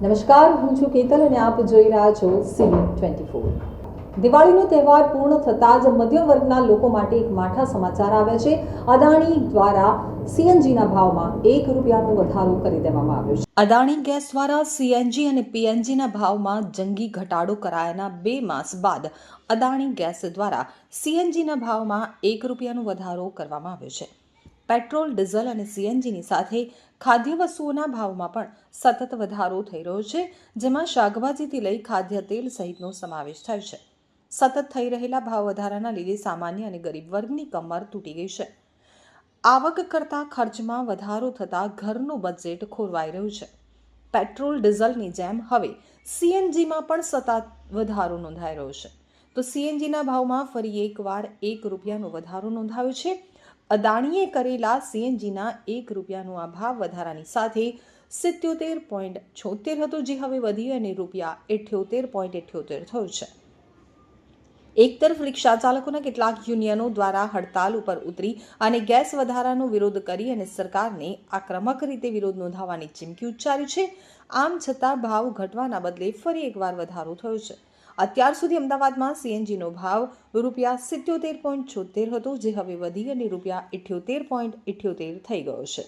નમસ્કાર, હું છું કેતલ અને આપ જોઈ રહ્યા છો સીબી ટ્વેન્ટી ફોર. દિવાળીનો તહેવાર પૂર્ણ થતાં જ મધ્યમ વર્ગના લોકો માટે એક માઠા સમાચાર આવ્યા છે. અદાણી દ્વારા સીએનજીના ભાવમાં એક રૂપિયાનો વધારો કરી દેવામાં આવ્યો છે. અદાણી ગેસ દ્વારા સીએનજી અને પીએનજીના ભાવમાં જંગી ઘટાડો કરાયાના બે માસ બાદ અદાણી ગેસ દ્વારા સીએનજીના ભાવમાં એક રૂપિયાનો વધારો કરવામાં આવ્યો છે. પેટ્રોલ, ડીઝલ અને સીએનજીની સાથે ખાદ્ય વસ્તુઓના ભાવમાં પણ સતત વધારો થઈ રહ્યો છે, જેમાં શાકભાજીથી લઈ ખાદ્ય તેલ સહિતનો સમાવેશ થાય છે. સતત થઈ રહેલા ભાવ વધારાના લીધે સામાન્ય અને ગરીબ વર્ગની કમર તૂટી ગઈ છે. આવક કરતાં ખર્ચમાં વધારો થતાં ઘરનું બજેટ ખોરવાઈ રહ્યું છે. પેટ્રોલ, ડીઝલની જેમ હવે સીએનજીમાં પણ સતત વધારો નોંધાઈ રહ્યો છે. તો સીએનજીના ભાવમાં ફરી એકવાર એક રૂપિયાનો વધારો નોંધાયો છે. અદાણીએ કરેલા સીએનજીના એક રૂપિયાનો આ ભાવ વધારાની સાથે સિત્યોતેર પોઈન્ટ છોતેર હતું જે હવે વધી અને રૂપિયા અઠ્યોતેર પોઈન્ટ અઠ્યોતેર થયું છે. એક તરફ રિક્ષા ચાલકોના કેટલાક યુનિયનો દ્વારા હડતાલ ઉપર ઉતરી અને ગેસ વધારાનો વિરોધ કરી અને સરકારને આક્રમક રીતે વિરોધ નોંધાવવાની ચીમકી ઉચ્ચારી છે. આમ છતાં ભાવ ઘટવાના બદલે ફરી એકવાર વધારો થયો છે. અત્યાર સુધી અમદાવાદમાં સીએનજીનો ભાવ રૂપિયા સિત્યોતેર પોઈન્ટ છોતેર હતો, જે હવે વધી અને રૂપિયા ઇઠ્યોતેર પોઈન્ટ ઇઠ્યોતેર થઈ ગયો છે.